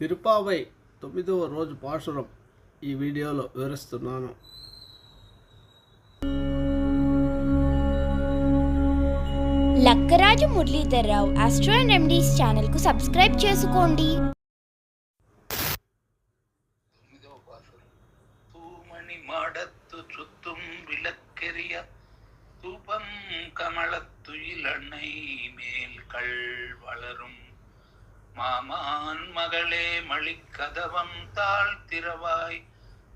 తిరుపావై తొమ్మిదవ రోజు పాశురం ఈ వీడియోలో వివరిస్తున్నాను Lakkaraju Muralidharrao astro and remedies ఛానల్కు సబ్స్క్రైబ్ చేసుకోండి தூமிதோ பாசுரம் தூமணி மாடத்து சுத்தும் விளக்கெரிய தூபம் கமலத்துயிலணை மேல் கள் வளரும் மாமான் மகளே மழிக்கதவம் தாழ்த்திரவாய்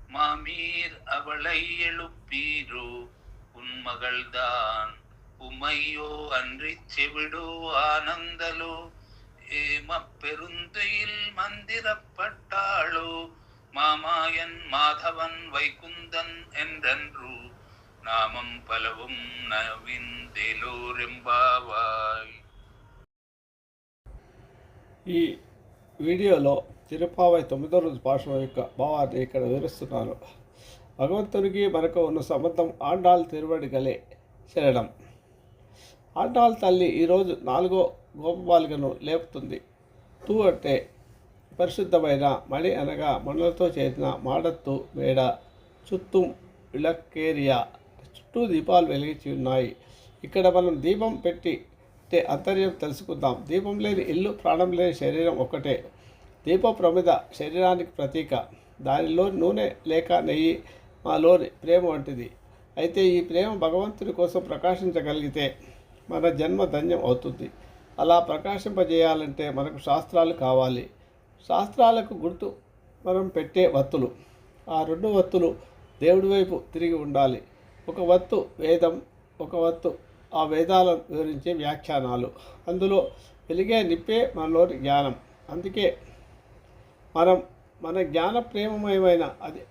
மாமீர் அவளை எழுப்பீரோ? உன் மகள்தான் உமையோ? அன்றி செவிடோ ஆனந்தலோ? ஏமப்பெருந்துயில் மந்திரப்பட்டாளோ? மாமாயன் மாதவன் வைகுந்தன் என்றன்று? நாமம் பலவும் நவிந்தேலோரெம்பாவாய். ఈ వీడియోలో తిరుపావై తొమ్మిదో రోజు పాఠం యొక్క భావాన్ని ఇక్కడ వివరిస్తున్నాను భగవంతునికి మనకు ఉన్న సంబంధం ఆండాల్ తిరువడిగలే చేరడం ఆండాల్ తల్లి ఈరోజు నాలుగో గోపబాలికను లేపుతుంది. తూ అంటే పరిశుద్ధమైన మణి అనగా మణులతో చేసిన మాడత్తు వేడ చుట్టూ విలక్కేరియా చుట్టూ దీపాలు వెలిగించి ఉన్నాయి. ఇక్కడ మనం దీపం పెట్టి అంతర్యం తెలుసుకుందాం. దీపం లేని ఇల్లు ప్రాణం లేని శరీరం ఒకటే దీప ప్రమిద శరీరానికి ప్రతీక. దానిలో నూనె లేక నెయ్యి మాలోని ప్రేమ వంటిది. అయితే ఈ ప్రేమ భగవంతుని కోసం ప్రకాశించగలిగితే మన జన్మ ధన్యం అవుతుంది. అలా ప్రకాశింపజేయాలంటే మనకు శాస్త్రాలు కావాలి. శాస్త్రాలకు గుర్తు మనం పెట్టే వత్తులు. ఆ రెండు వత్తులు దేవుడి వైపు తిరిగి ఉండాలి. ఒక వత్తు వేదం ఒక వత్తు ఆ వేదాలను వివరించే వ్యాఖ్యానాలు. అందులో వెలిగే నిప్పే మనలోని జ్ఞానం. అందుకే మనం మన జ్ఞాన ప్రేమమయమైన అది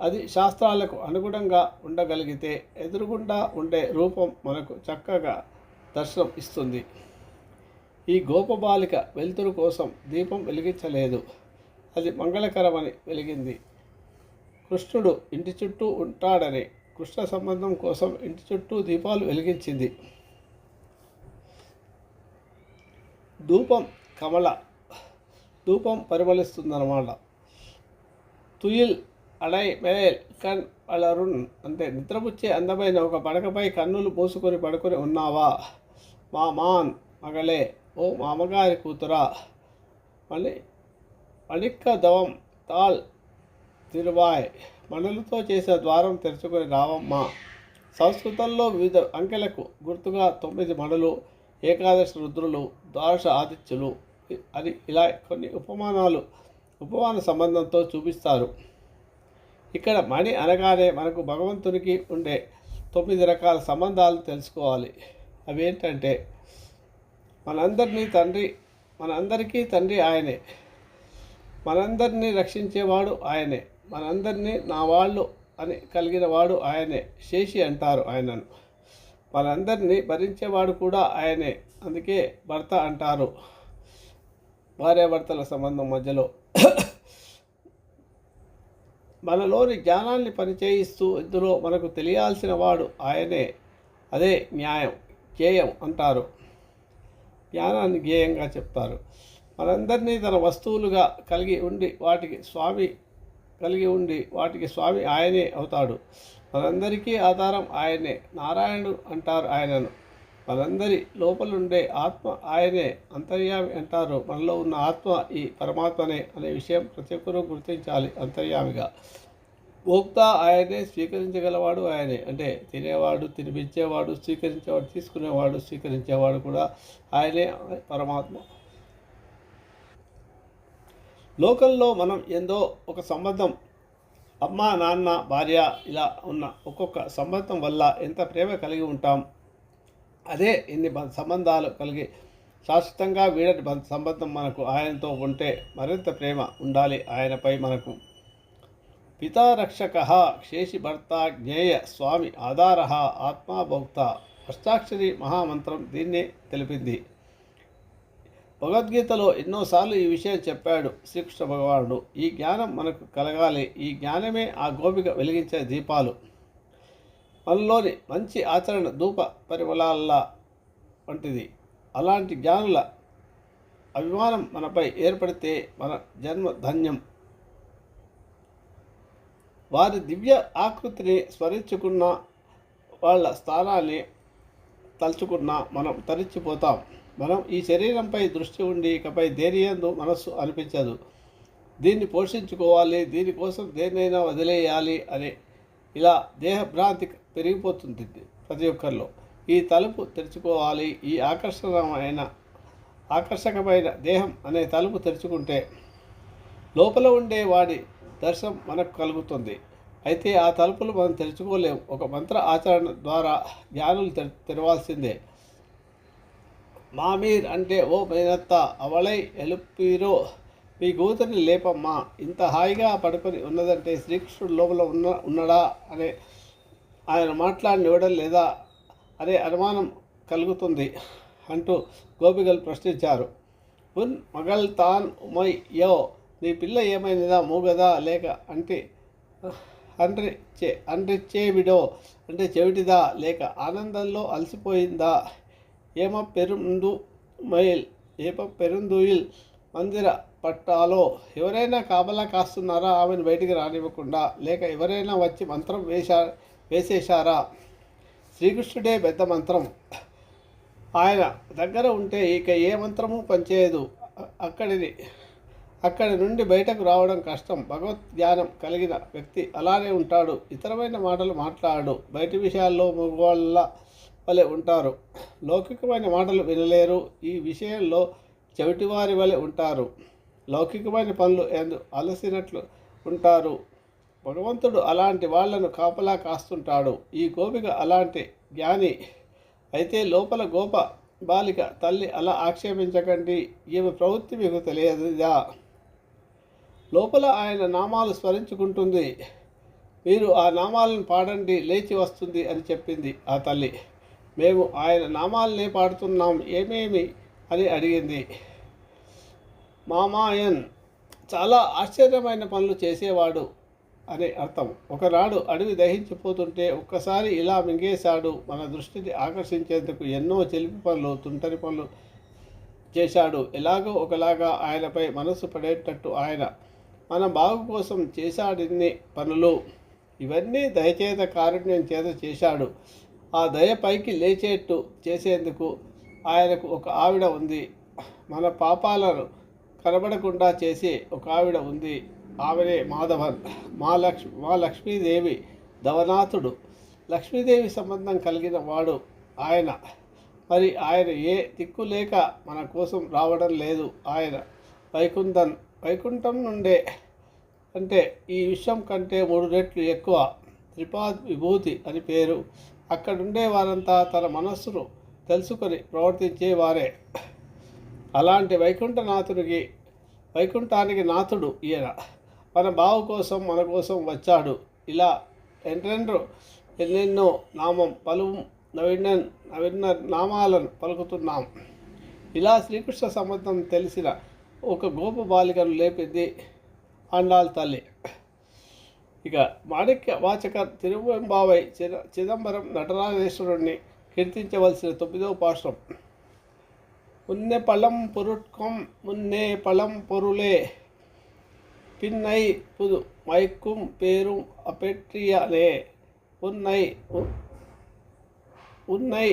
అది శాస్త్రాలకు అనుగుణంగా ఉండగలిగితే ఎదురుగుండా ఉండే రూపం మనకు చక్కగా దర్శనం ఇస్తుంది. ఈ గోపబాలిక వెలుతురు కోసం దీపం వెలిగించలేదు. అది మంగళకరమని వెలిగింది. కృష్ణుడు ఇంటి చుట్టూ ఉంటాడని కృష్ణ సంబంధం కోసం ఇంటి చుట్టూ దీపాలు వెలిగించింది. ధూపం కమల. ధూపం పరిమళిస్తుందన్నమాట. తుయిల్ అడై మేల్ కన్ అలరుణ్ అంటే నిద్రపుచ్చే అందమైన ఒక పడకపై కన్నులు మూసుకొని పడుకొని ఉన్నావా? మా మాన్ మగలే. ఓ మామగారి కూతురా. మణి మణిక్క దవం తాల్ తిరువాయ్. మణులతో చేసిన ద్వారం తెరుచుకొని రావమ్మ. సంస్కృతంలో వివిధ అంకెలకు గుర్తుగా తొమ్మిది మణులు ఏకాదశి రుద్రులు ద్వాదశ ఆదిత్యులు అని ఇలా కొన్ని ఉపమానాలు ఉపమాన సంబంధంతో చూపిస్తారు. ఇక్కడ మణి అనగానే మనకు భగవంతునికి ఉండే తొమ్మిది రకాల సంబంధాలు తెలుసుకోవాలి. అవేంటంటే మనందరినీ తండ్రి మనందరికీ తండ్రి ఆయనే. మనందరినీ రక్షించేవాడు ఆయనే. మనందరినీ నా వాళ్ళు అని కలిగిన వాడు ఆయనే. శేషి అంటారు ఆయనను. మనందరినీ భరించేవాడు కూడా ఆయనే. అందుకే భర్త అంటారు. భార్యాభర్తల సంబంధం మధ్యలో. మనలోని జ్ఞానాన్ని పనిచేయిస్తూ ఇందులో మనకు తెలియాల్సిన వాడు ఆయనే. అదే న్యాయం జ్ఞేయం అంటారు. జ్ఞానాన్ని జ్ఞేయంగా చెప్తారు. మనందరినీ తన వస్తువులుగా కలిగి ఉండి వాటికి స్వామి కలిగి ఉండి వాటికి స్వామి ఆయనే అవుతాడు. మనందరికీ ఆధారం ఆయనే. నారాయణుడు అంటారు ఆయనను. మనందరి లోపలుండే ఆత్మ ఆయనే. అంతర్యామి అంటారు. మనలో ఉన్న ఆత్మ ఈ పరమాత్మనే అనే విషయం ప్రతి ఒక్కరూ గుర్తించాలి అంతర్యామిగా. భోక్త ఆయనే స్వీకరించగలవాడు ఆయనే. అంటే తినేవాడు తినిపించేవాడు స్వీకరించేవాడు తీసుకునేవాడు స్వీకరించేవాడు కూడా ఆయనే పరమాత్మ. లోకల్లో మనం ఏందో ఒక సంబంధం అమ్మ నాన్న భార్య ఇలా ఉన్న ఒక్కొక్క సంబంధం వల్ల ఎంత ప్రేమ కలిగి ఉంటాం అదే ఇన్ని సంబంధాలు కలిగి శాశ్వతంగా వీడటి సంబంధం మనకు ఆయనతో ఉంటే మరింత ప్రేమ ఉండాలి ఆయనపై మనకు. పితారక్షక శేషి భర్త జ్ఞేయ స్వామి ఆధార ఆత్మాభోక్త అష్టాక్షరి మహామంత్రం దీన్నే తెలిపింది. భగవద్గీతలో ఎన్నోసార్లు ఈ విషయం చెప్పాడు శ్రీకృష్ణ భగవానుడు. ఈ జ్ఞానం మనకు కలగాలి. ఈ జ్ఞానమే ఆ గోపిక వెలిగించే దీపాలు. మనలోని మంచి ఆచరణ ధూప పరిమళాల వంటిది. అలాంటి జ్ఞానుల అభిమానం మనపై ఏర్పడితే మన జన్మ ధన్యం. వారి దివ్య ఆకృతిని స్మరించుకున్న వాళ్ళ స్థానాన్ని తలుచుకున్న మనం తరిచిపోతాం. మనం ఈ శరీరంపై దృష్టి ఉండి ఇకపై దేనియందు మనస్సు అనిపించదు. దీన్ని పోషించుకోవాలి దీనికోసం దేన్నైనా వదిలేయాలి అని ఇలా దేహభ్రాంతి పెరిగిపోతుంది ప్రతి ఒక్కరిలో. ఈ తలుపు తెరుచుకోవాలి ఈ ఆకర్షణమైన ఆకర్షకమైన దేహం అనే తలుపు తెరుచుకుంటే లోపల ఉండే వాడి దర్శనం మనకు కలుగుతుంది. అయితే ఆ తలుపులు మనం తెరుచుకోలేము ఒక మంత్ర ఆచరణ ద్వారా జ్ఞానులు తెర తెరవాల్సిందే. మామీర్ అంటే ఓ మేనత్త అవళై ఎలుపీరో మీ కూతురిని లేపమ్మా. ఇంత హాయిగా పడుకొని ఉన్నదంటే శ్రీకృష్ణుడు లోపల ఉన్న ఉన్నాడా? అనే ఆయన మాట్లాడినివ్వడం లేదా అనే అనుమానం కలుగుతుంది అంటూ గోపికలు ప్రశ్నించారు. ఉన్ మగల్ తాన్ ఉమై యో నీ పిల్ల ఏమైనదా మూగదా? లేక అంటే అండ్రి చే అండ్రిచ్చే విడో అంటే చెవిటిదా? లేక ఆనందంలో అలసిపోయిందా? ఏమ పెరుందు మైల్ ఏప పెరుందుయిల్ మందిర పట్టాలో ఎవరైనా కాపలా కాస్తున్నారా? ఆమెను బయటికి రానివ్వకుండా. లేక ఎవరైనా వచ్చి మంత్రం వేశా వేసేశారా? శ్రీకృష్ణుడే పెద్ద మంత్రం. ఆయన దగ్గర ఉంటే ఇక ఏ మంత్రము పనిచేయదు. అక్కడిని అక్కడి నుండి బయటకు రావడం కష్టం. భగవత్ జ్ఞానం కలిగిన వ్యక్తి అలానే ఉంటాడు. ఇతరమైన మాటలు మాట్లాడు. బయటి విషయాల్లో మగవాళ్ళ వలె ఉంటారు. లౌకికమైన మాటలు వినలేరు. ఈ విషయంలో చెవిటివారి వలె ఉంటారు. లౌకికమైన పనులు ఎందు అలసినట్లు ఉంటారు. భగవంతుడు అలాంటి వాళ్ళను కాపలా కాస్తుంటాడు. ఈ గోపిక అలాంటి జ్ఞాని అయితే లోపల గోప బాలిక తల్లి అలా ఆక్షేపించకండి. ఈమె ప్రవృత్తి మీకు తెలియదుగా. లోపల ఆయన నామాలు స్మరించుకుంటుంది. మీరు ఆ నామాలను పాడండి లేచి వస్తుంది అని చెప్పింది ఆ తల్లి. మేము ఆయన నామాలనే పాడుతున్నాం ఏమేమి? అని అడిగింది. మామాయన్ చాలా ఆశ్చర్యమైన పనులు చేసేవాడు అనే అర్థం. ఒకనాడు అడవి దహించిపోతుంటే ఒక్కసారి ఇలా మింగేశాడు. మన దృష్టిని ఆకర్షించేందుకు ఎన్నో చెలిపి పనులు తుంటరి పనులు చేశాడు. ఎలాగో ఒకలాగా ఆయనపై మనసు పడేటట్టు ఆయన. మన బాగు కోసం చేశాడిన్ని పనులు. ఇవన్నీ దయచేత కారుణ్యం చేత చేశాడు. ఆ దయ పైకి లేచేట్టు చేసేందుకు ఆయనకు ఒక ఆవిడ ఉంది. మన పాపాలను కనబడకుండా చేసే ఒక ఆవిడ ఉంది. ఆమెనే మాధవన్. మా లక్ష్మి మా లక్ష్మీదేవి దవనాథుడు లక్ష్మీదేవి సంబంధం కలిగిన వాడు ఆయన. మరి ఆయన ఏ దిక్కు లేక మన కోసం రావడం లేదు ఆయన. వైకుంఠం వైకుంఠం నుండే అంటే ఈ విషయం కంటే మూడు రెట్లు ఎక్కువ. త్రిపాద్ విభూతి అని పేరు అక్కడుండే వారంతా తన మనస్సును తెలుసుకొని ప్రవర్తించేవారే అలాంటి వైకుంఠనాథుడికి వైకుంఠానికి నాథుడు ఈయన. మన బావు కోసం మన కోసం వచ్చాడు. ఇలా ఎంటెండ్రు ఎన్నెన్నో నామం పలు నవీన నవీన నామాలను పలుకుతున్నాం. ఇలా శ్రీకృష్ణ సంబంధం తెలిసిన ఒక గోప బాలికను లేపింది ఆండాల్ తల్లి. ఇక మాణిక్య వాచక తిరువెంబావై చిద చిదంబరం నటరాజేశ్వరుణ్ణి కీర్తించవలసిన తొమ్మిదవ పాశ్రం முன்னே பழம் பொருட்கும் முன்னே பழம் பொருளே பின்னை புது மயக்கும் பேரும் அப்பெற்றியாலே உன்னை உன்னை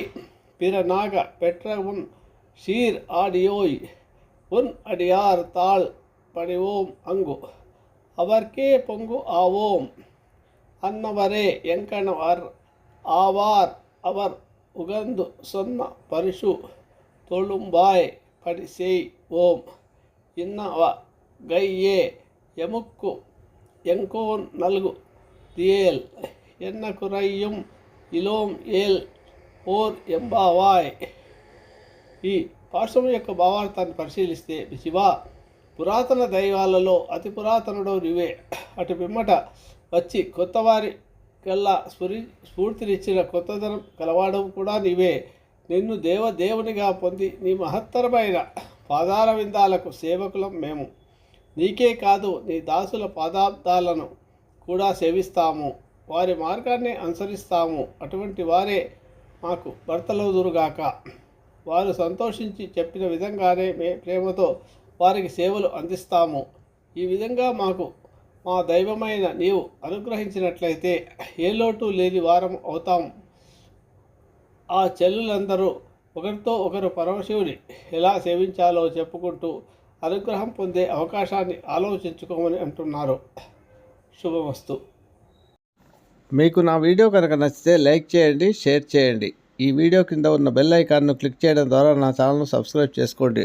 பிறனாக பெற்ற உன் சீர் ஆடியோய் உன் அடியார் தாள் பணிவோம் அங்கு அவர்க்கே பொங்கு ஆவோம் அன்னவரே எங்கனவர் ஆவார் அவர் உகந்து சொன்ன பரிசு தொழும்பாய் படி செய் ஓம் இன்னவ கையே எமுக்கு எங்கோன் நல்கு தியேல் என்ன குறையும் ఇలోం ఏల్ ఓర్ ఎంబావాయ్ ఈ పార్శ్వం యొక్క భావార్థాన్ని పరిశీలిస్తే శివ పురాతన దైవాలలో అతి పురాతనుడు నువ్వే. అటు పిమ్మట వచ్చి కొత్తవారి కల్లా స్ఫురి స్ఫూర్తినిచ్చిన కొత్తదనం కలవాడం కూడా నీవే. నిన్ను దేవదేవునిగా పొంది నీ మహత్తరమైన పాదార విందాలకు సేవకులం మేము. నీకే కాదు నీ దాసుల పాదాబ్దాలను కూడా సేవిస్తాము. వారి మార్గాన్ని అనుసరిస్తాము. అటువంటి వారే మాకు భర్తలవుదురుగాక వారు సంతోషించి చెప్పిన విధంగానే మే ప్రేమతో వారికి సేవలు అందిస్తాము. ఈ విధంగా మాకు మా దైవమైన నీవు అనుగ్రహించినట్లయితే ఏ లోటు లేని వారం అవుతాం. ఆ చెల్లులందరూ ఒకరితో ఒకరు పరమశివుని ఎలా సేవించాలో చెప్పుకుంటూ అనుగ్రహం పొందే అవకాశాన్ని ఆలోచించుకోమని అంటున్నారు. శుభమస్తు. మీకు నా వీడియో కనుక నచ్చితే లైక్ చేయండి షేర్ చేయండి. ఈ వీడియో కింద ఉన్న బెల్ ఐకాన్ను క్లిక్ చేయడం ద్వారా నా ఛానల్ను సబ్స్క్రైబ్ చేసుకోండి.